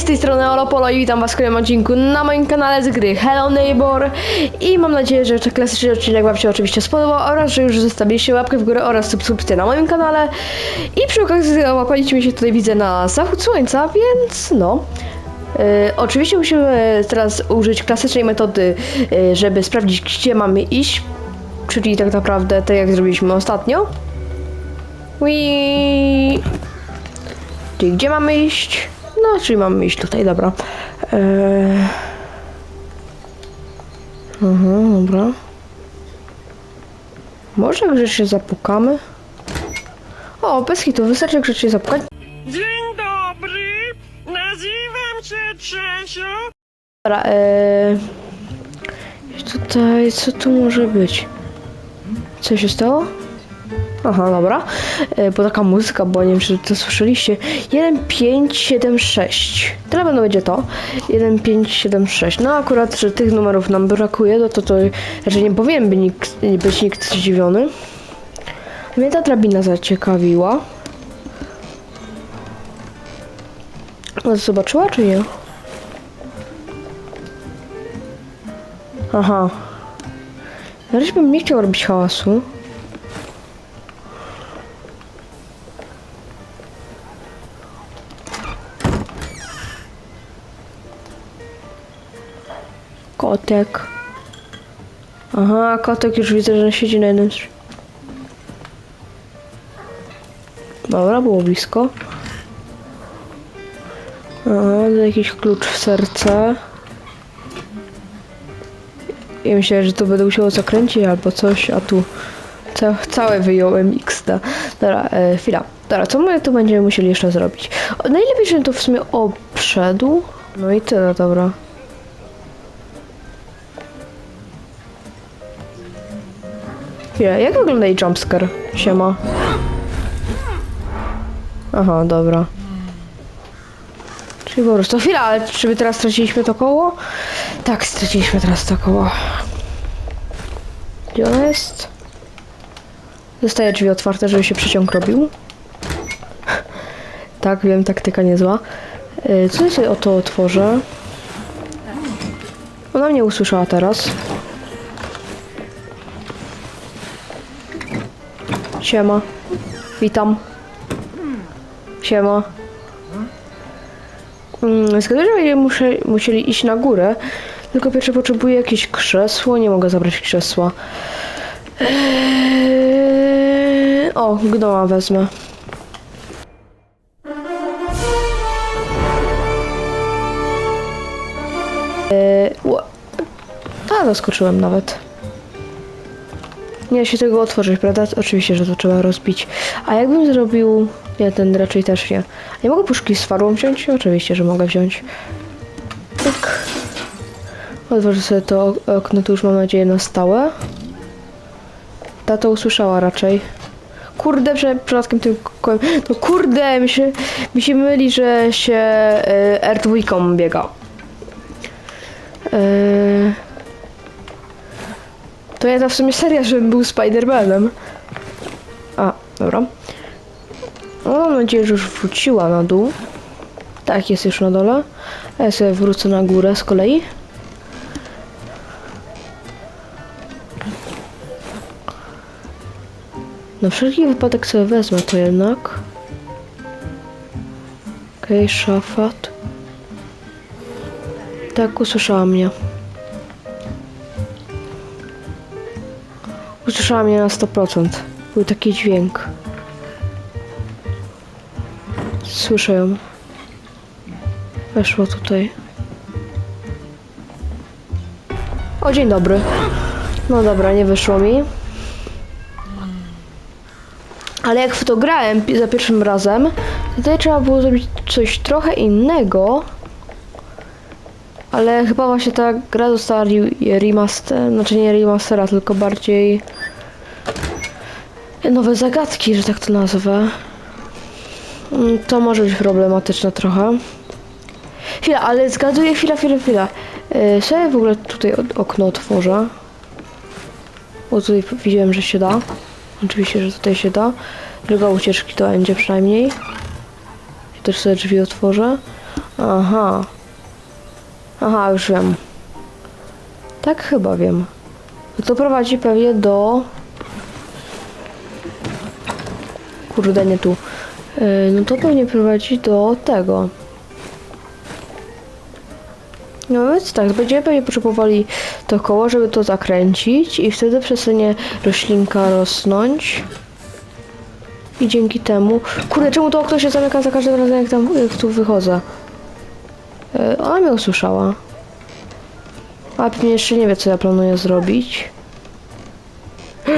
Z tej strony Olopolo i witam was w kolejnym odcinku na moim kanale z gry Hello Neighbor i mam nadzieję, że ten klasyczny odcinek wam się oczywiście spodobał oraz, że już zostawiliście łapkę w górę oraz subskrypcję na moim kanale i przy okazji łapaliśmy się tutaj widzę na zachód słońca, więc no... E, oczywiście musimy teraz użyć klasycznej metody, e, żeby sprawdzić gdzie mamy iść, czyli tak naprawdę tak jak zrobiliśmy ostatnio. Wii... Czyli gdzie mamy iść? No, czyli mamy iść tutaj, dobra. Eee... Mhm, dobra. Może grzecznie zapukamy? O, bez hitu, wystarczy grzecznie zapukać. Dzień dobry, nazywam się Czesio. Dobra, eee... Tutaj, co tu może być? Co się stało? Aha, dobra. E, bo taka muzyka, bo nie wiem, czy to słyszeliście. 1576. Tyle będą będzie to. 1576. No akurat, że tych numerów nam brakuje, no to to raczej nie powinien by nikt, być nikt zdziwiony. Mnie ta drabina zaciekawiła. Zobaczyła, czy nie? Aha. Razie bym nie chciał robić hałasu. Kotek. Aha, kotek już widzę, że siedzi na jednym z... Dobra, było blisko. Aha, to jakiś klucz w serce. I myślę, że tu będę musiał zakręcić albo coś, a tu ca całe wyjąłem XD. Dobra, e, chwila. Dobra, co my tu będziemy musieli jeszcze zrobić? Najlepiej, żebym to w sumie obszedł. No i tyle, dobra. Chwila, jak wygląda jej jumpscare? Siema. Aha, dobra. Czyli po prostu chwila, ale czy my teraz straciliśmy to koło? Tak, straciliśmy teraz to koło. Gdzie ono jest? Zostaje drzwi otwarte, żeby się przeciąg robił. tak, wiem, taktyka niezła. Yy, co ja sobie o to otworzę? Ona mnie usłyszała teraz. Siema. Witam. Siema. Mm, Zgaduję, że będziemy muszę, musieli iść na górę. Tylko pierwsze potrzebuję jakieś krzesło. Nie mogę zabrać krzesła. Eee, o, gnoma wezmę. Eee, A, zaskoczyłem nawet. Nie da się tego otworzyć, prawda? Oczywiście, że to trzeba rozbić. A jakbym zrobił... Nie, ten raczej też nie. Nie mogę puszki z farą wziąć? Oczywiście, że mogę wziąć. Tak. Otworzę sobie to ok- okno, tu już mam nadzieję na stałe. Ta to usłyszała raczej. Kurde, prze, przypadkiem tym kołem. No kurde, mi się, mi się myli, że się y, R2 biega. Y, to ja w sumie seria, żebym był Spider-Manem. A, dobra. No, mam nadzieję, że już wróciła na dół. Tak, jest już na dole. Ja sobie wrócę na górę z kolei. Na wszelki wypadek sobie wezmę to jednak. Okej, okay, szafat. Tak, usłyszała mnie. Usłyszała mnie na 100%. Był taki dźwięk. Słyszę ją. Weszło tutaj. O, dzień dobry. No dobra, nie wyszło mi. Ale jak w to grałem za pierwszym razem, to tutaj trzeba było zrobić coś trochę innego. Ale chyba właśnie ta gra dostała re- remaster, znaczy nie remastera, tylko bardziej nowe zagadki, że tak to nazwę. Mm, To może być problematyczne trochę. Chwila, ale zgaduję, chwila, chwila, chwila. Yy, sobie w ogóle tutaj okno otworzę. Bo tutaj widziałem, że się da. Oczywiście, że tutaj się da. Druga ucieczki to będzie przynajmniej. Też sobie drzwi otworzę. Aha. Aha, już wiem. Tak chyba wiem. To prowadzi pewnie do... Kurde, nie tu. Yy, No to pewnie prowadzi do tego. No więc tak, będziemy pewnie potrzebowali to koło, żeby to zakręcić i wtedy przestanie roślinka rosnąć. I dzięki temu... Kurde, czemu to okno się zamyka za każdym razem, jak tam jak tu wychodzę? Yy, ona mnie usłyszała. A pewnie jeszcze nie wie, co ja planuję zrobić.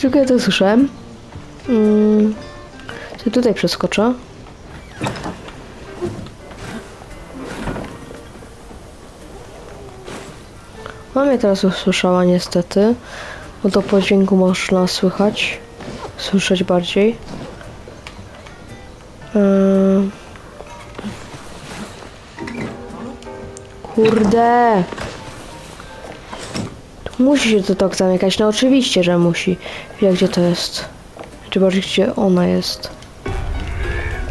Tylko ja to słyszałem. Mm. To tutaj przeskoczę. Ona mnie teraz usłyszała niestety. Bo to po dźwięku można słychać. Słyszeć bardziej. Yy. Kurde. Tu Musi się to tak zamykać. No oczywiście, że musi. Wie gdzie to jest. Czy bardziej gdzie ona jest.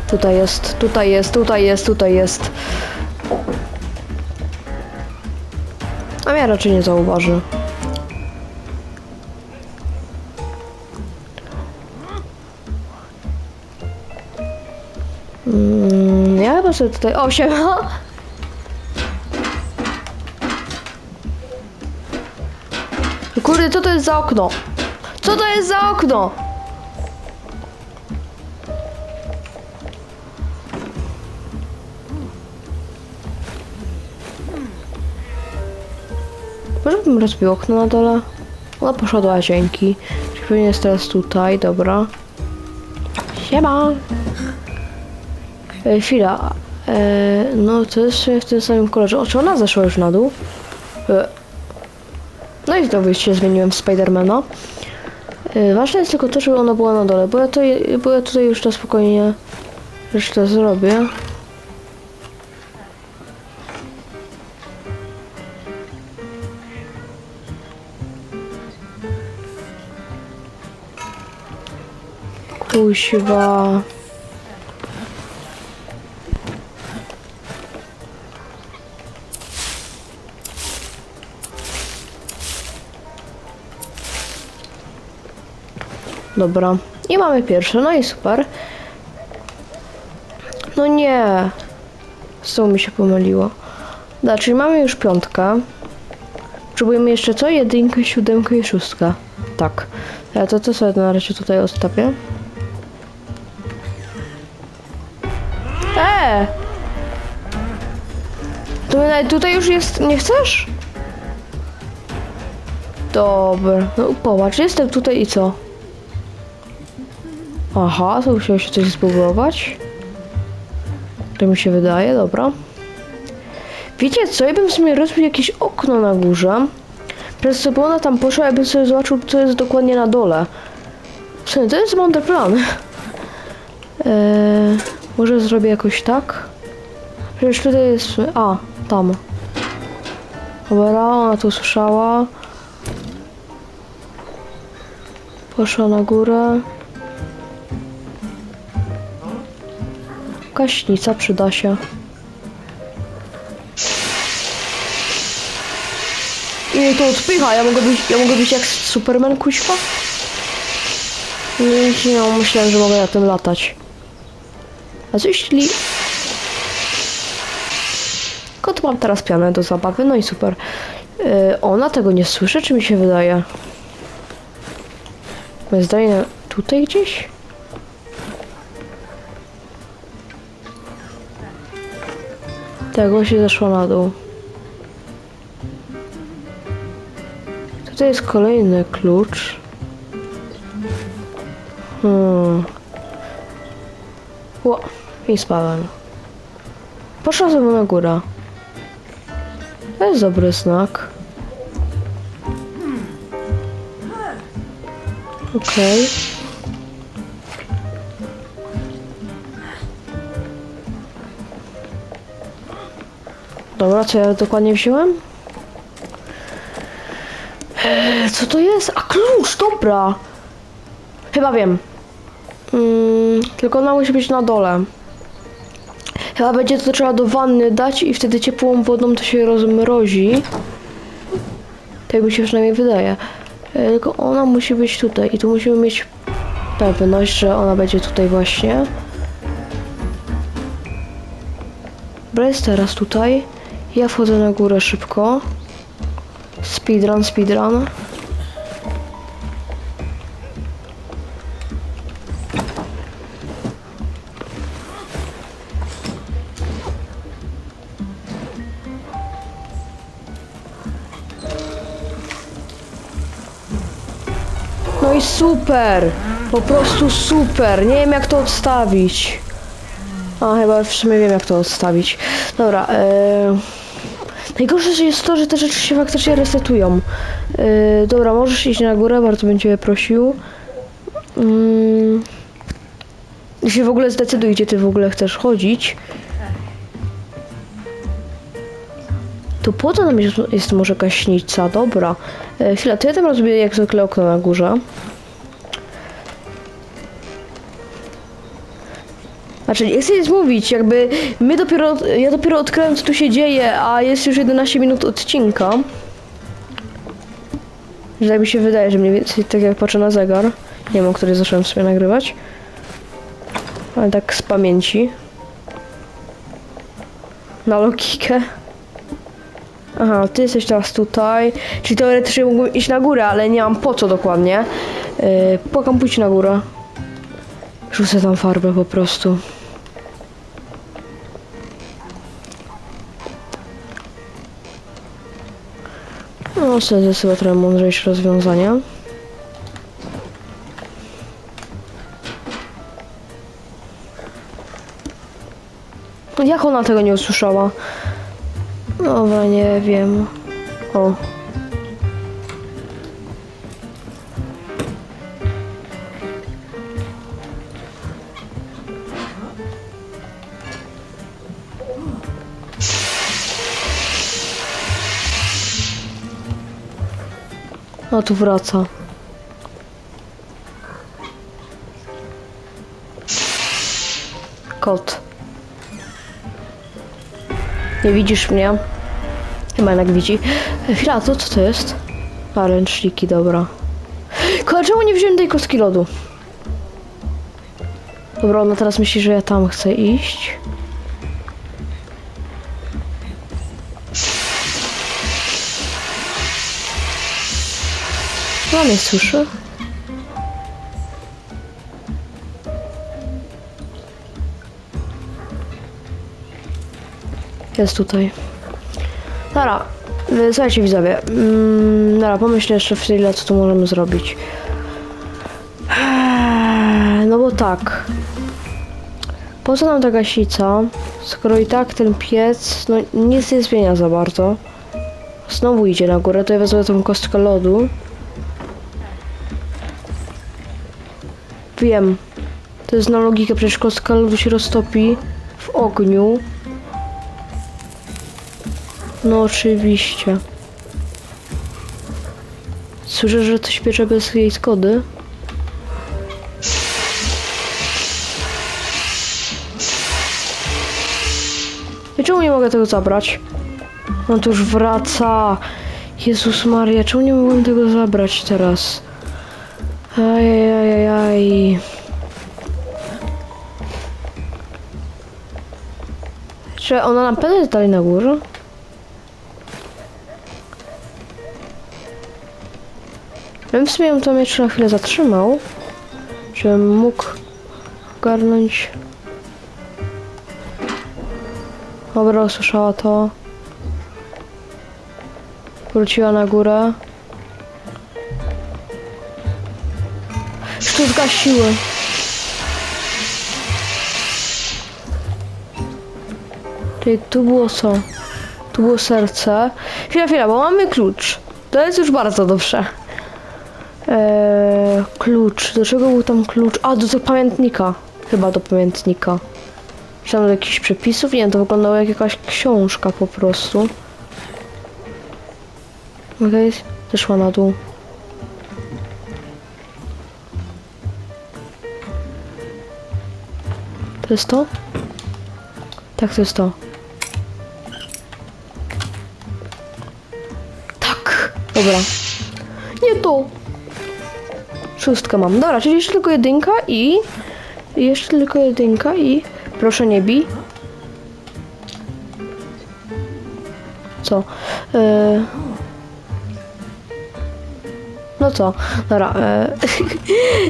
Tutaj jest, tutaj jest, tutaj jest, tutaj jest. A mnie raczej nie zauważy. Mm, ja chyba sobie tutaj... O, siema! Kurde, co to jest za okno? Co to jest za okno? Może bym rozbił okno na dole? Ona poszła do łazienki. Pewnie jest teraz tutaj, dobra. Siema! E, chwila. E, no to jest w tym samym kolorze. O, czy ona zeszła już na dół? E, no i znowu się zmieniłem w Spidermana. Yy, ważne jest tylko to, żeby ona była na dole, bo ja, to, bo ja tutaj już to spokojnie resztę zrobię. Kuźwa. Dobra. I mamy pierwsze, no i super. No nie. Tą mi się pomyliło. Da, czyli mamy już piątkę. Potrzebujemy jeszcze co? Jedynkę, siódemkę i szóstkę. Tak. Ja to, to sobie na razie tutaj odstawię. Eee! To tutaj już jest... Nie chcesz? Dobra. No popatrz, jestem tutaj i co? Aha, to musiało się coś zbugować. To mi się wydaje, dobra. Wiecie co, ja bym sobie rozbił jakieś okno na górze. Przez co by ona tam poszła, ja bym sobie zobaczył, co jest dokładnie na dole. W sumie, to jest mądry plan. Eee, może zrobię jakoś tak? Przecież tutaj jest... A, tam. Dobra, ona tu słyszała. Poszła na górę. Kaśnica przyda się. I to odpycha, ja mogę być, ja mogę być jak Superman nie, no, myślałem, że mogę na tym latać. A co jeśli... Kot mam teraz pianę do zabawy, no i super. Yy, ona tego nie słyszy, czy mi się wydaje? Moje zdanie tutaj gdzieś? Tego się zeszła na dół. Tutaj jest kolejny klucz. Hmm. Ło, i spadłem. Poszła sobie na górę. To jest dobry znak. Okej. Dobra, co ja dokładnie wziąłem? Eee, co to jest? A klucz, dobra. Chyba wiem. Mm, tylko ona musi być na dole. Chyba będzie to trzeba do wanny dać i wtedy ciepłą wodą to się rozmrozi. Tak mi się przynajmniej wydaje. E, Tylko ona musi być tutaj i tu musimy mieć pewność, że ona będzie tutaj właśnie. Dobra, jest teraz tutaj. Ja wchodzę na górę szybko. Speedrun, speedrun. No i super! Po prostu super! Nie wiem jak to odstawić. A chyba w sumie wiem jak to odstawić. Dobra, e... Najgorsze jest to, że te rzeczy się faktycznie resetują. E... Dobra, możesz iść na górę, bardzo bym cię prosił. Mm... I się w ogóle zdecyduj, gdzie ty w ogóle chcesz chodzić. To po co nam jest, jest może gaśnica? Dobra. E, chwila, to ja tam rozbiję jak zwykle okno na górze. Znaczy, nie chcę nic mówić, jakby my dopiero, ja dopiero odkryłem co tu się dzieje, a jest już 11 minut odcinka. Że mi się wydaje, że mniej więcej tak jak patrzę na zegar. Nie wiem, o której zacząłem sobie nagrywać. Ale tak z pamięci. Na logikę. Aha, ty jesteś teraz tutaj. Czyli teoretycznie mógłbym iść na górę, ale nie mam po co dokładnie. Yy, płakam pójść na górę. Rzucę tam farbę po prostu. To jest chyba trochę mądrzejsze rozwiązanie. No, Jak ona tego nie usłyszała? Dobra, nie wiem. O. No tu wraca. Kot. Nie widzisz mnie? Chyba jednak widzi. Chwila, to co to jest? A, ręczniki, dobra. Ko- Czemu nie wziąłem tej kostki lodu? Dobra, ona teraz myśli, że ja tam chcę iść. Mnie słyszy. Jest tutaj. Dobra, y, słuchajcie widzowie. Mm, dobra, pomyślę jeszcze w chwilę, co tu możemy zrobić. Eee, No bo tak. Po co nam ta gasica? Skoro i tak ten piec, no nic nie zmienia za bardzo. Znowu idzie na górę, to ja wezmę tą kostkę lodu. Wiem. To jest na logikę, przecież kostka lodu się roztopi w ogniu. No oczywiście. Słyszę, że coś piecze bez jej zgody. I czemu nie mogę tego zabrać? On tu już wraca. Jezus Maria, czemu nie mogłem tego zabrać teraz? Ajajajaj. Czy ona na pewno jest dalej na górze? Ja bym w sumie ją tam jeszcze na chwilę zatrzymał, żebym mógł ogarnąć. Dobra, usłyszała to. Wróciła na górę. Zgasiły. Czyli tu było co? Tu było serce. Chwila, chwila, bo mamy klucz. To jest już bardzo dobrze. Eee, klucz. Do czego był tam klucz? A, do, do pamiętnika. Chyba do pamiętnika. Czy do jakichś przepisów? Nie, to wyglądało jak jakaś książka po prostu. Okej, zeszła na dół. To jest to? Tak, to jest to. Tak! Dobra. Nie to! Szóstkę mam. Dobra, czyli jeszcze tylko jedynka i... Jeszcze tylko jedynka i... Proszę nie bij. Co? E... No co? Dobra. E...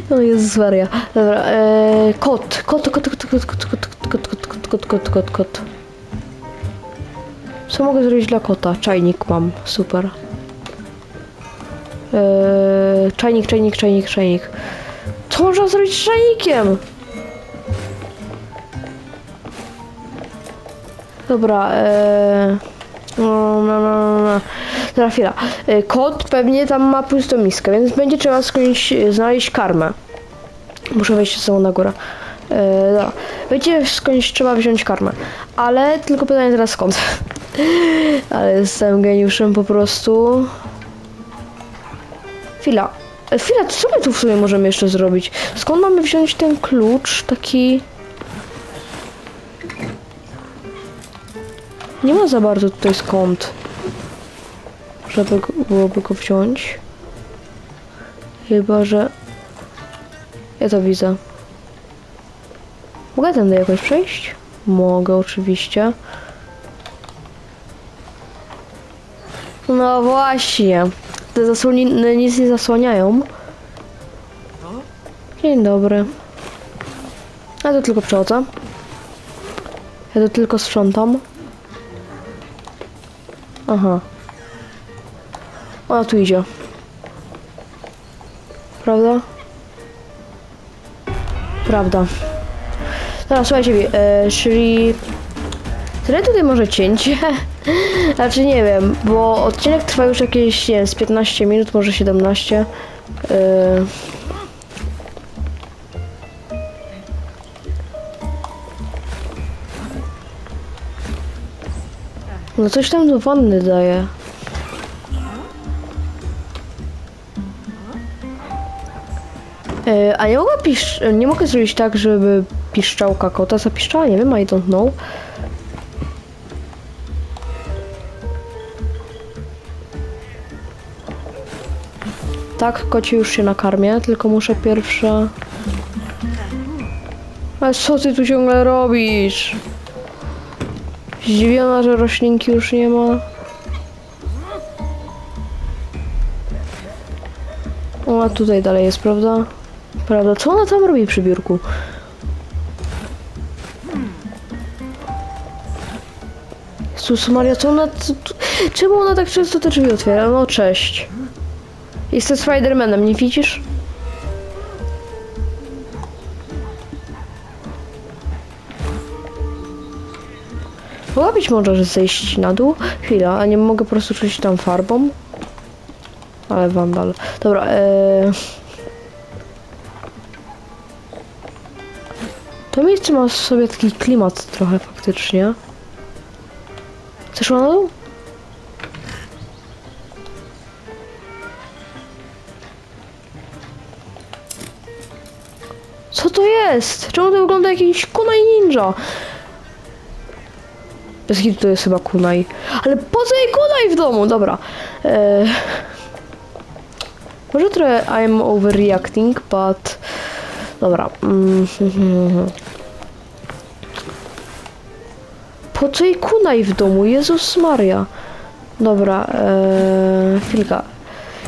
no Jezus Maria. Dobra. E... Kot. Kot, kot, kot, Co mogę zrobić dla kota? Czajnik mam. Super. Eee, czajnik, czajnik, czajnik, czajnik. Co można zrobić z czajnikiem? Dobra, eee... No, no, no, no, no. Teraz chwila. E, Kot pewnie tam ma pustą miskę, więc będzie trzeba skądś e, znaleźć karmę. Muszę wejść ze sobą na górę. E, dobra. Będzie skądś trzeba wziąć karmę. Ale tylko pytanie teraz skąd? Ale jestem geniuszem po prostu. Chwila. E, Chwila, co my tu w sumie możemy jeszcze zrobić? Skąd mamy wziąć ten klucz taki... Nie ma za bardzo tutaj skąd, żeby go, byłoby go wziąć. Chyba, że... Ja to widzę. Mogę tędy jakoś przejść? Mogę, oczywiście. No właśnie. Te zasłoniny nic nie zasłaniają. Dzień dobry. Ja to tylko przechodzę. Ja to tylko sprzątam. Aha. Ona tu idzie. Prawda? Prawda. Teraz słuchajcie, e, czyli... Tyle tutaj może cięcie? znaczy nie wiem, bo odcinek trwa już jakieś, nie wiem, z 15 minut, może 17. E, No coś tam do wanny daje. E, a nie mogę pisz... nie mogę zrobić tak, żeby piszczałka kota zapiszczała? Nie wiem, I don't know. Tak, kocie już się nakarmię, tylko muszę pierwsze... Ale co ty tu ciągle robisz? Zdziwiona, że roślinki już nie ma. Ona tutaj dalej jest, prawda? Prawda? Co ona tam robi przy biurku? Jezus Maria, co ona... Czemu ona tak często te drzwi otwiera? No cześć. Jestem Spidermanem, nie widzisz? Mogła być może zejść na dół? Chwila, a nie mogę po prostu czuć tam farbą? Ale wandal. Dobra, eee... To miejsce ma w sobie taki klimat trochę faktycznie. Chcesz na dół? Co to jest? Czemu to wygląda jak jakiś kunai ninja? Bez hitu to jest chyba kunai. Ale po co jej kunai w domu? Dobra. Eee... Może trochę I'm overreacting, but... Dobra. Mm, Po co jej kunaj w domu? Jezus Maria. Dobra, eee, chwilka.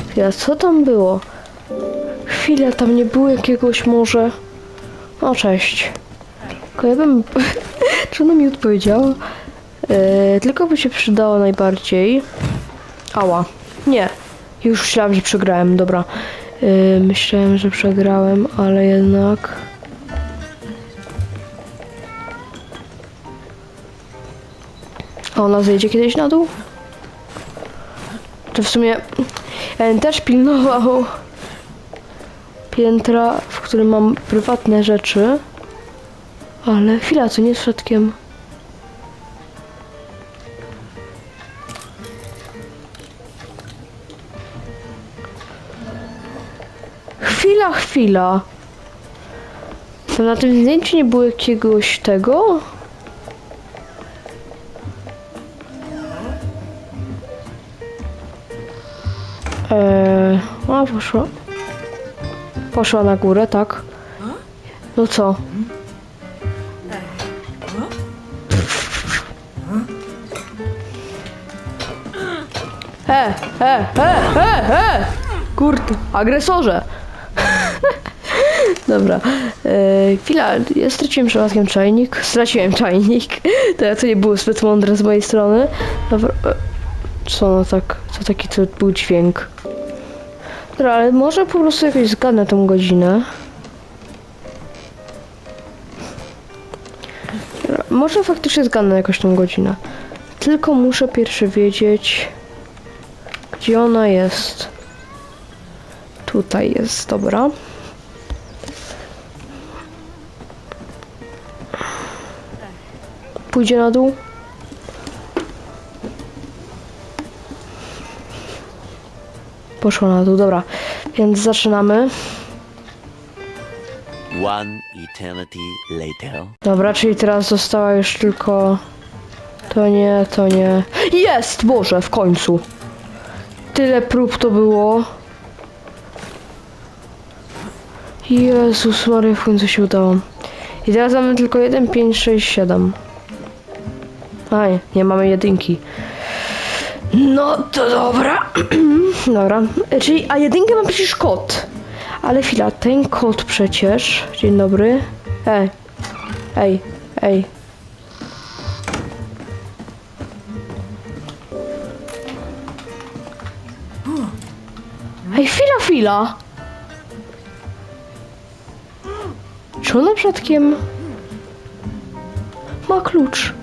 Chwila, co tam było? Chwila, tam nie było jakiegoś może... O, cześć. Tylko ja bym... Czy ona mi odpowiedziała? Eee, tylko by się przydało najbardziej... Ała. Nie. Już myślałam, że przegrałem, dobra. Eee, myślałem, że przegrałem, ale jednak... ona zejdzie kiedyś na dół? To w sumie ja też pilnował piętra, w którym mam prywatne rzeczy. Ale chwila, co nie z środkiem. Chwila, chwila. To na tym zdjęciu nie było jakiegoś tego? Eee, a poszła. Poszła na górę, tak? No co? E, e, e, e, e! Kurde, agresorze! Dobra. E, chwila, ja straciłem przypadkiem czajnik. Straciłem czajnik. To, to nie było zbyt mądre z mojej strony. Dobra. Co no tak, co taki to był dźwięk. Dobra, ale może po prostu jakoś zgadnę tą godzinę. Dobra, może faktycznie zgadnę jakoś tą godzinę. Tylko muszę pierwszy wiedzieć, gdzie ona jest. Tutaj jest, dobra. Pójdzie na dół. Poszła na dół, dobra. Więc zaczynamy. One eternity later. Dobra, czyli teraz została już tylko... To nie, to nie... Jest! Boże, w końcu! Tyle prób to było. Jezus Maria, w końcu się udało. I teraz mamy tylko 1, 5, 6, 7. A nie, nie mamy jedynki. No to dobra. dobra. Czyli, a jedynkę ma przecież kod. Ale chwila, ten kod przecież. Dzień dobry. Ej. Ej, ej. Ej, chwila, chwila. Czy ona przypadkiem ma klucz?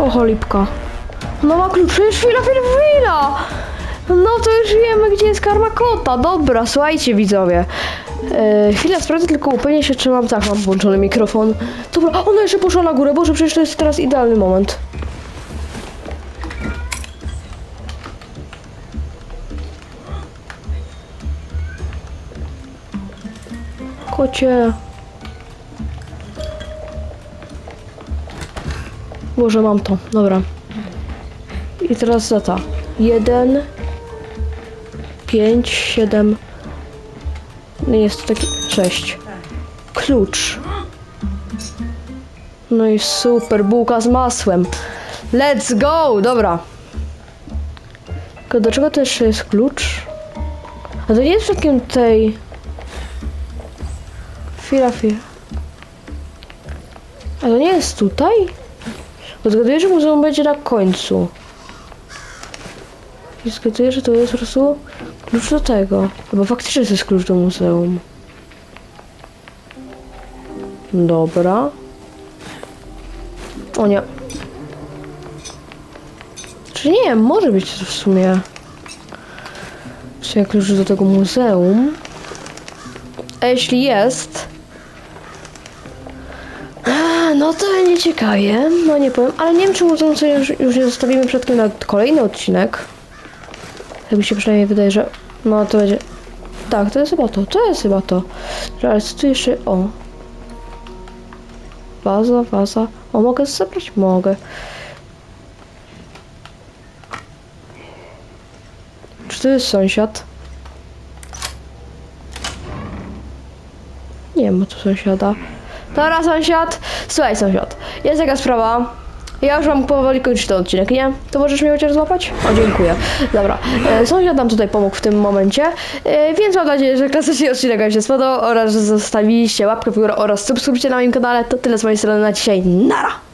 O, cholipka. No ma klucz, chwila, chwila, chwila! No to już wiemy, gdzie jest karma kota. Dobra, słuchajcie widzowie. E, chwila, sprawdzę tylko upewnię się, czy mam tak, mam włączony mikrofon. Dobra, ona jeszcze poszła na górę, Boże, przecież to jest teraz idealny moment. Kocie. Boże, mam to. Dobra. I teraz data. 1, 5, 7. No jest to taki. 6. Klucz. No i super, bułka z masłem. Let's go! Dobra. Tylko do czego jeszcze jest klucz? A to nie jest przypadkiem tej. Chwila, chwila. A to nie jest tutaj? Zgaduję, że muzeum będzie na końcu. I zgaduję, że to jest po prostu klucz do tego. Bo faktycznie to jest klucz do muzeum. Dobra. O nie. Czy nie, może być to w sumie. Czy jak klucz do tego muzeum? A jeśli jest, no to będzie ciekawie, no nie powiem, ale nie wiem czy muzeum sobie już, już nie zostawimy przed na kolejny odcinek. Tak mi się przynajmniej wydaje, że no to będzie... Tak, to jest chyba to, to jest chyba to. Ale co tu jeszcze... O. Waza, waza. O, mogę zabrać? Mogę. Czy to jest sąsiad? Nie ma tu sąsiada. Dobra, sąsiad. Słuchaj, sąsiad. Jest taka sprawa. Ja już mam powoli kończyć ten odcinek, nie? To możesz mnie chociaż złapać? O, dziękuję. Dobra. E, sąsiad nam tutaj pomógł w tym momencie, e, więc mam nadzieję, że klasycznie odcinek Wam się spodobał oraz że zostawiliście łapkę w górę oraz subskrypcję na moim kanale. To tyle z mojej strony na dzisiaj. Nara!